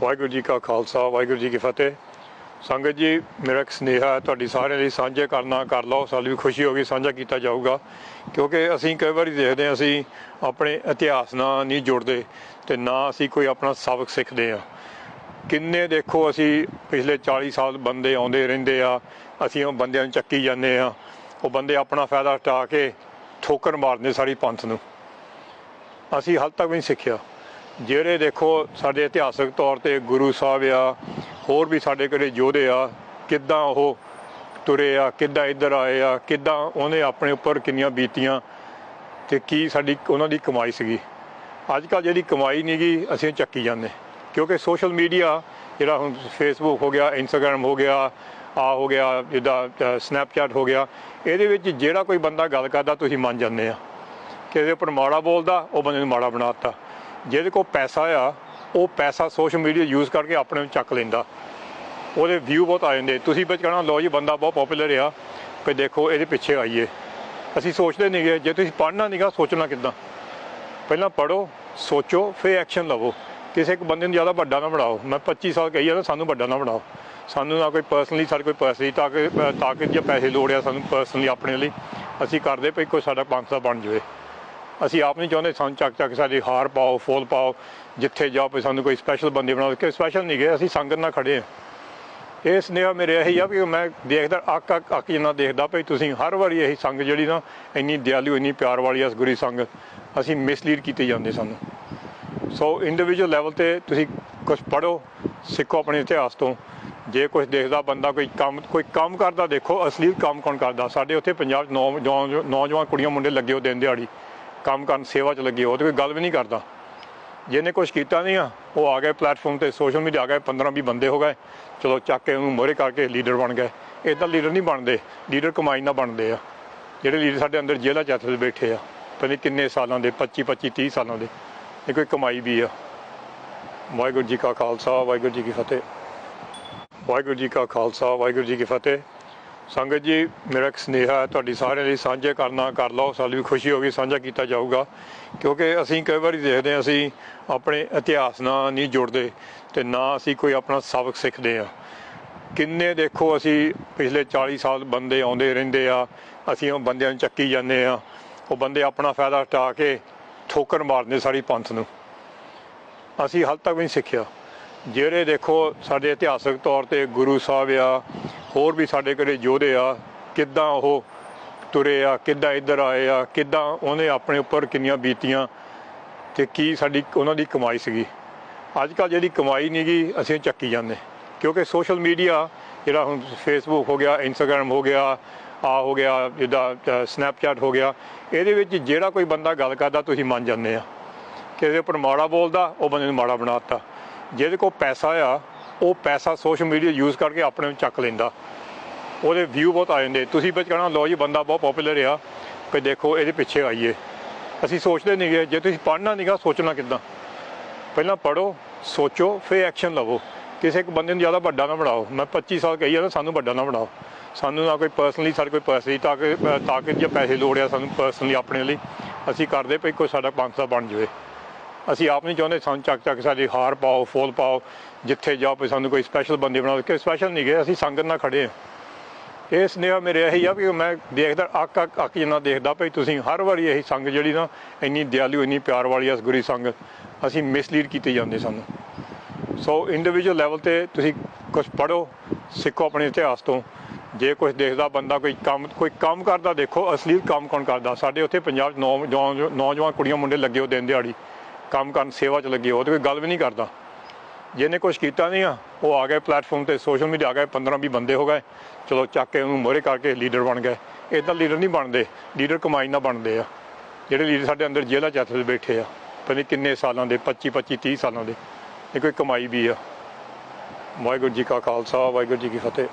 ਵਾਹਿਗੁਰੂ ਜੀ ਕਾ ਖਾਲਸਾ, ਵਾਹਿਗੁਰੂ ਜੀ ਕੀ ਫਤਿਹ। ਸੰਗਤ ਜੀ, ਮੇਰਾ ਇੱਕ ਸੁਨੇਹਾ ਹੈ, ਤੁਹਾਡੀ ਸਾਰਿਆਂ ਲਈ ਸਾਂਝੇ ਕਰਨਾ, ਕਰ ਲਓ ਸਾਨੂੰ ਵੀ ਖੁਸ਼ੀ ਹੋਗੀ ਸਾਂਝਾ ਕੀਤਾ ਜਾਊਗਾ। ਕਿਉਂਕਿ ਅਸੀਂ ਕਈ ਵਾਰੀ ਦੇਖਦੇ ਹਾਂ, ਅਸੀਂ ਆਪਣੇ ਇਤਿਹਾਸ ਨਾਲ ਨਹੀਂ ਜੁੜਦੇ ਤੇ ਨਾ ਅਸੀਂ ਕੋਈ ਆਪਣਾ ਸਬਕ ਸਿੱਖਦੇ ਆ ਕਿੰਨੇ ਦੇਖੋ, ਅਸੀਂ ਪਿਛਲੇ 40 ਸਾਲ ਬੰਦੇ ਆਉਂਦੇ ਰਹਿੰਦੇ ਆ, ਅਸੀਂ ਉਹ ਬੰਦਿਆਂ ਨੂੰ ਚੱਕੀ ਜਾਂਦੇ ਆ ਉਹ ਬੰਦੇ ਆਪਣਾ ਫਾਇਦਾ ਹਟਾ ਕੇ ਠੋਕਰ ਮਾਰਦੇ ਸਾਰੀ ਪੰਥ ਨੂੰ। ਅਸੀਂ ਹਾਲ ਤੱਕ ਵੀ ਨਹੀਂ ਸਿੱਖਿਆ। ਜਿਹੜੇ ਦੇਖੋ ਸਾਡੇ ਇਤਿਹਾਸਕ ਤੌਰ ਤੇ ਗੁਰੂ ਸਾਹਿਬ ਆ, ਹੋਰ ਵੀ ਸਾਡੇ ਕੋਲੇ ਯੋਧੇ ਆ, ਕਿੱਦਾਂ ਉਹ ਤੁਰੇ ਆ, ਕਿੱਦਾਂ ਇੱਧਰ ਆਏ ਆ, ਕਿੱਦਾਂ ਉਹਨੇ ਆਪਣੇ ਉੱਪਰ ਕਿੰਨੀਆਂ ਬੀਤੀਆਂ ਤੇ ਕੀ ਸਾਡੀ, ਉਹਨਾਂ ਦੀ ਕਮਾਈ ਸੀਗੀ। ਅੱਜ ਕੱਲ ਜਿਹੜੀ ਕਮਾਈ ਨਹੀਂਗੀ ਅਸੀਂ ਚੱਕੀ ਜਾਂਦੇ। ਕਿਉਂਕਿ ਸੋਸ਼ਲ ਮੀਡੀਆ ਜਿਹੜਾ ਹੁਣ ਫੇਸਬੁੱਕ ਹੋ ਗਿਆ ਇੰਸਟਾਗ੍ਰam ਹੋ ਗਿਆ ਆ ਹੋ ਗਿਆ, ਜਿੱਦਾਂ ਸਨੈਪਚੈਟ ਹੋ ਗਿਆ, ਇਹਦੇ ਵਿੱਚ ਜਿਹੜਾ ਕੋਈ ਬੰਦਾ ਗੱਲ ਕਰਦਾ, ਤੁਸੀਂ ਮੰਨ ਜਾਂਦੇ ਆ। ਕਿ ਇਹਦੇ ਉੱਪਰ ਮਾੜਾ ਬੋਲਦਾ, ਉਹ ਬੰਦੇ ਨੂੰ ਮਾੜਾ ਬਣਾਤਾ ਜਿਹਦੇ ਕੋਲ ਪੈਸਾ ਆ, ਉਹ ਪੈਸਾ ਸੋਸ਼ਲ ਮੀਡੀਆ ਯੂਜ਼ ਕਰਕੇ ਆਪਣੇ ਨੂੰ ਚੱਕ ਲੈਂਦਾ। ਉਹਦੇ ਵਿਊ ਬਹੁਤ ਆ ਜਾਂਦੇ। ਤੁਸੀਂ ਵਿੱਚ ਕਹਣਾ ਲੋ ਜੀ, ਬੰਦਾ ਬਹੁਤ ਪਪੂਲਰ ਆ, ਵੀ ਦੇਖੋ ਇਹਦੇ ਪਿੱਛੇ ਆਈਏ। ਅਸੀਂ ਸੋਚਦੇ ਨਹੀਂਗੇ ਜੇ ਤੁਸੀਂ ਪੜ੍ਹਨਾ ਨਹੀਂਗਾ ਸੋਚਣਾ ਕਿੱਦਾਂ? ਪਹਿਲਾਂ ਪੜੋ ਸੋਚੋ, ਫਿਰ ਐਕਸ਼ਨ ਲਵੋ। ਕਿਸੇ ਇੱਕ ਬੰਦੇ ਨੂੰ ਜ਼ਿਆਦਾ ਵੱਡਾ ਨਾ ਬਣਾਓ। ਮੈਂ 25 ਸਾਲ ਕਹੀ ਜਾਂਦਾ ਸਾਨੂੰ ਵੱਡਾ ਨਾ ਬਣਾਓ। ਸਾਨੂੰ ਨਾ ਕੋਈ ਪਰਸਨਲੀ ਸਾਡੇ ਕੋਈ ਪੈਸੇ ਤਾਂ ਕਿ ਤਾਕਤ ਜਾਂ ਪੈਸੇ ਲੋੜ ਆ, ਸਾਨੂੰ ਪਰਸਨਲੀ ਆਪਣੇ ਲਈ, ਅਸੀਂ ਕਰਦੇ ਭਈ ਕੋਈ ਸਾਡਾ ਪੰਜ ਸੌ ਬਣ ਜਾਵੇ। ਅਸੀਂ ਆਪ ਨਹੀਂ ਚਾਹੁੰਦੇ ਸਾਨੂੰ ਚੱਕ ਚੱਕ ਸਾਡੀ ਹਾਰ ਪਾਓ, ਫੁੱਲ ਪਾਓ, ਜਿੱਥੇ ਜਾਓ ਵੀ ਸਾਨੂੰ ਕੋਈ ਸਪੈਸ਼ਲ ਬੰਦੇ ਬਣਾਓ ਕਿ ਸਪੈਸ਼ਲ ਨਹੀਂ ਗਏ, ਅਸੀਂ ਸੰਗਤ ਨਾਲ ਖੜੇ ਹਾਂ। ਇਹ ਸੁਨੇਹਾ ਮੇਰੇ ਇਹੀ ਆ ਵੀ ਮੈਂ ਦੇਖਦਾ, ਅੱਕ ਅੱਕ ਅੱਕ ਜਿੰਨਾ ਦੇਖਦਾ ਭਈ ਤੁਸੀਂ ਹਰ ਵਾਰੀ ਇਹੀ ਸੰਗ ਜਿਹੜੀ ਨਾ, ਇੰਨੀ ਦਿਆਲੂ, ਇੰਨੀ ਪਿਆਰ ਵਾਲੀ ਆ ਗੁਰੀ ਸੰਗਤ ਅਸੀਂ ਮਿਸਲੀਡ ਕੀਤੇ ਜਾਂਦੇ ਸਾਨੂੰ। ਸੋ ਇੰਡੀਵਿਜੂਅਲ ਲੈਵਲ ਤੇ ਤੁਸੀਂ ਕੁਝ ਪੜੋ ਸਿੱਖੋ ਆਪਣੇ ਇਤਿਹਾਸ ਤੋਂ। ਜੇ ਕੁਝ ਦੇਖਦਾ ਬੰਦਾ ਕੋਈ ਕੰਮ ਕੋਈ ਕੰਮ ਕਰਦਾ, ਦੇਖੋ, ਅਸਲੀ ਕੰਮ ਕੌਣ ਕਰਦਾ? ਸਾਡੇ ਉੱਥੇ ਪੰਜਾਬ 'ਚ ਨੌ- ਨੌ- ਨੌਜਵਾਨ ਕੁੜੀਆਂ, ਮੁੰਡੇ ਲੱਗੇ ਹੋ ਦਿਨ ਦਿਹਾੜੀ। ਕੰਮ ਕਰਨ ਸੇਵਾ 'ਚ ਲੱਗੇ ਹੋ ਤੇ ਕੋਈ ਗੱਲ ਵੀ ਨਹੀਂ ਕਰਦਾ। ਜਿਹਨੇ ਕੁਝ ਕੀਤਾ ਨਹੀਂ ਆ, ਉਹ ਆ ਗਏ ਪਲੇਟਫਾਰਮ ਤੇ ਸੋਸ਼ਲ ਮੀਡੀਆ ਆ ਗਏ 15 20 ਬੰਦੇ ਹੋ ਗਏ। ਚਲੋ ਚੱਕ ਕੇ ਉਹਨੂੰ ਮੋਹਰੇ ਕਰਕੇ ਲੀਡਰ ਬਣ ਗਏ। ਇਦਾਂ ਲੀਡਰ ਨਹੀਂ ਬਣਦੇ ਲੀਡਰ ਕਮਾਈ ਨਾਲ ਬਣਦੇ ਆ। ਜਿਹੜੇ ਲੀਡਰ ਸਾਡੇ ਅੰਦਰ ਜੇਲ੍ਹਾਂ ਚ ਹੱਥ ਬੈਠੇ ਆ, ਪਤਾ ਕਿੰਨੇ ਸਾਲਾਂ ਦੇ 25 25 30 ਸਾਲਾਂ ਦੇ, ਇਹ ਕੋਈ ਕਮਾਈ ਵੀ ਆ। ਵਾਹਿਗੁਰੂ ਜੀ ਕਾ ਖਾਲਸਾ, ਵਾਹਿਗੁਰੂ ਜੀ ਕੀ ਫਤਿਹ। ਵਾਹਿਗੁਰੂ ਜੀ ਕਾ ਖਾਲਸਾ, ਵਾਹਿਗੁਰੂ ਜੀ ਕੀ ਫਤਿਹ। ਸੰਗਤ ਜੀ, ਮੇਰਾ ਇੱਕ ਸੁਨੇਹਾ ਹੈ, ਤੁਹਾਡੀ ਸਾਰਿਆਂ ਲਈ ਸਾਂਝੇ ਕਰਨਾ, ਕਰ ਲਓ ਸਾਨੂੰ ਵੀ ਖੁਸ਼ੀ ਹੋਗੀ ਸਾਂਝਾ ਕੀਤਾ ਜਾਊਗਾ। ਕਿਉਂਕਿ ਅਸੀਂ ਕਈ ਵਾਰੀ ਦੇਖਦੇ ਹਾਂ, ਅਸੀਂ ਆਪਣੇ ਇਤਿਹਾਸ ਨਾਲ ਨਹੀਂ ਜੁੜਦੇ ਤੇ ਨਾ ਅਸੀਂ ਕੋਈ ਆਪਣਾ ਸਬਕ ਸਿੱਖਦੇ ਆ ਕਿੰਨੇ ਦੇਖੋ, ਅਸੀਂ ਪਿਛਲੇ 40 ਸਾਲ ਬੰਦੇ ਆਉਂਦੇ ਰਹਿੰਦੇ ਆ, ਅਸੀਂ ਉਹ ਬੰਦਿਆਂ ਨੂੰ ਚੱਕੀ ਜਾਂਦੇ ਆ ਉਹ ਬੰਦੇ ਆਪਣਾ ਫਾਇਦਾ ਹਟਾ ਕੇ ਠੋਕਰ ਮਾਰਦੇ ਸਾਰੀ ਪੰਥ ਨੂੰ। ਅਸੀਂ ਹਾਲ ਤੱਕ ਵੀ ਨਹੀਂ ਸਿੱਖਿਆ। ਜਿਹੜੇ ਦੇਖੋ, ਸਾਡੇ ਇਤਿਹਾਸਕ ਤੌਰ ਤੇ ਗੁਰੂ ਸਾਹਿਬ ਆ ਹੋਰ ਵੀ ਸਾਡੇ ਕੋਲੇ ਯੋਧੇ ਆ, ਕਿੱਦਾਂ ਉਹ ਤੁਰੇ ਆ, ਕਿੱਦਾਂ ਇੱਧਰ ਆਏ ਆ, ਕਿੱਦਾਂ ਉਹਨੇ ਆਪਣੇ ਉੱਪਰ ਕਿੰਨੀਆਂ ਬੀਤੀਆਂ ਤੇ ਕੀ ਸਾਡੀ, ਉਹਨਾਂ ਦੀ ਕਮਾਈ ਸੀਗੀ। ਅੱਜ ਕੱਲ ਜਿਹੜੀ ਕਮਾਈ ਨਹੀਂਗੀ ਅਸੀਂ ਚੱਕੀ ਜਾਂਦੇ। ਕਿਉਂਕਿ ਸੋਸ਼ਲ ਮੀਡੀਆ ਜਿਹੜਾ ਹੁਣ ਫੇਸਬੁੱਕ ਹੋ ਗਿਆ ਇੰਸਟਾਗ੍ਰam ਹੋ ਗਿਆ, ਆ ਹੋ ਗਿਆ, ਜਿੱਦਾਂ ਸਨੈਪਚੈਟ ਹੋ ਗਿਆ, ਇਹਦੇ ਵਿੱਚ ਜਿਹੜਾ ਕੋਈ ਬੰਦਾ ਗੱਲ ਕਰਦਾ, ਤੁਸੀਂ ਮੰਨ ਜਾਂਦੇ ਆ। ਕਿਸੇ ਇਹਦੇ ਉੱਪਰ ਮਾੜਾ ਬੋਲਦਾ, ਉਹ ਬੰਦੇ ਨੂੰ ਮਾੜਾ ਬਣਾਤਾ ਜਿਹਦੇ ਕੋਲ ਪੈਸਾ ਆ ਉਹ ਪੈਸਾ ਸੋਸ਼ਲ ਮੀਡੀਆ ਯੂਜ਼ ਕਰਕੇ ਆਪਣੇ ਨੂੰ ਚੱਕ ਲੈਂਦਾ। ਉਹਦੇ ਵਿਊ ਬਹੁਤ ਆ ਜਾਂਦੇ। ਤੁਸੀਂ ਵਿੱਚ ਕਹਣਾ ਲੋ ਜੀ, ਬੰਦਾ ਬਹੁਤ ਪਪੂਲਰ ਆ, ਵੀ ਦੇਖੋ ਇਹਦੇ ਪਿੱਛੇ ਆਈਏ। ਅਸੀਂ ਸੋਚਦੇ ਨਹੀਂਗੇ ਜੇ ਤੁਸੀਂ ਪੜ੍ਹਨਾ ਨਹੀਂਗਾ ਸੋਚਣਾ ਕਿੱਦਾਂ? ਪਹਿਲਾਂ ਪੜੋ ਸੋਚੋ, ਫਿਰ ਐਕਸ਼ਨ ਲਵੋ। ਕਿਸੇ ਇੱਕ ਬੰਦੇ ਨੂੰ ਜ਼ਿਆਦਾ ਵੱਡਾ ਨਾ ਬਣਾਓ। ਮੈਂ 25 ਸਾਲ ਕਹੀ ਜਾਂਦਾ ਸਾਨੂੰ ਵੱਡਾ ਨਾ ਬਣਾਓ। ਸਾਨੂੰ ਨਾ ਕੋਈ ਪਰਸਨਲੀ ਸਾਡੇ ਕੋਈ ਪੈਸੇ ਤਾਂ ਕਿ ਤਾਂ ਕਿ ਜਾਂ ਪੈਸੇ ਲੋੜ ਆ ਸਾਨੂੰ ਪਰਸਨਲੀ ਆਪਣੇ ਲਈ, ਅਸੀਂ ਕਰਦੇ ਭਈ ਕੋਈ ਸਾਡਾ ਪੰਜ ਸੌ ਬਣ ਜਾਵੇ। ਅਸੀਂ ਆਪ ਨਹੀਂ ਚਾਹੁੰਦੇ ਸਾਨੂੰ ਚੱਕ ਚੱਕ ਸਾਡੀ ਹਾਰ ਪਾਓ, ਫੁੱਲ ਪਾਓ, ਜਿੱਥੇ ਜਾਓ ਵੀ ਸਾਨੂੰ ਕੋਈ ਸਪੈਸ਼ਲ ਬੰਦੇ ਬਣਾਓ, ਕਿ ਸਪੈਸ਼ਲ ਨਹੀਂ ਗਏ, ਅਸੀਂ ਸੰਗਤ ਨਾਲ ਖੜੇ ਹਾਂ। ਇਹ ਸੁਨੇਹਾ ਮੇਰੇ ਇਹੀ ਆ ਵੀ ਮੈਂ ਦੇਖਦਾ, ਅੱਕ ਅੱਕ ਅੱਕ ਜਿੰਨਾ ਦੇਖਦਾ ਭਈ ਤੁਸੀਂ, ਹਰ ਵਾਰੀ ਇਹੀ ਸੰਗ ਜਿਹੜੀ ਨਾ, ਇੰਨੀ ਦਿਆਲੂ, ਇੰਨੀ ਪਿਆਰ ਵਾਲੀ ਆ ਗੁਰੀ ਸੰਗਤ ਅਸੀਂ ਮਿਸਲੀਡ ਕੀਤੇ ਜਾਂਦੇ ਸਾਨੂੰ। ਸੋ ਇੰਡੀਵਿਜੂਅਲ ਲੈਵਲ ਤੇ ਤੁਸੀਂ ਕੁਝ ਪੜੋ ਸਿੱਖੋ ਆਪਣੇ ਇਤਿਹਾਸ ਤੋਂ। ਜੇ ਕੁਝ ਦੇਖਦਾ ਬੰਦਾ ਕੋਈ ਕੰਮ ਕੋਈ ਕੰਮ ਕਰਦਾ ਦੇਖੋ, ਅਸਲੀ ਕੰਮ ਕੌਣ ਕਰਦਾ? ਸਾਡੇ ਉੱਥੇ ਪੰਜਾਬ 'ਚ ਨੌ- ਨੌ- ਨੌਜਵਾਨ ਕੁੜੀਆਂ, ਮੁੰਡੇ ਲੱਗੇ ਹੋ ਦਿਨ ਦਿਹਾੜੀ। ਕੰਮ ਕਰਨ ਸੇਵਾ 'ਚ ਲੱਗੇ, ਉਹ ਤੇ ਕੋਈ ਗੱਲ ਵੀ ਨਹੀਂ ਕਰਦਾ। ਜਿਹਨੇ ਕੁਝ ਕੀਤਾ ਨਹੀਂ ਆ, ਉਹ ਆ ਗਏ ਪਲੇਟਫਾਰਮ ਤੇ ਸੋਸ਼ਲ ਮੀਡੀਆ ਆ ਗਏ 15 20 ਬੰਦੇ ਹੋ ਗਏ। ਚਲੋ ਚੱਕ ਕੇ ਉਹਨੂੰ ਮੋਹਰੇ ਕਰਕੇ ਲੀਡਰ ਬਣ ਗਏ। ਇਦਾਂ ਲੀਡਰ ਨਹੀਂ ਬਣਦੇ ਲੀਡਰ ਕਮਾਈ ਨਾਲ ਬਣਦੇ ਆ। ਜਿਹੜੇ ਲੀਡਰ ਸਾਡੇ ਅੰਦਰ ਜੇਲ੍ਹਾਂ 'ਚ ਹੱਥ ਬੈਠੇ ਆ, ਪਤਾ ਕਿੰਨੇ ਸਾਲਾਂ ਦੇ 25 25 30 ਸਾਲਾਂ ਦੇ, ਇਹ ਕੋਈ ਕਮਾਈ ਵੀ ਆ। ਵਾਹਿਗੁਰੂ ਜੀ ਕਾ ਖਾਲਸਾ, ਵਾਹਿਗੁਰੂ ਜੀ ਕੀ ਫਤਿਹ।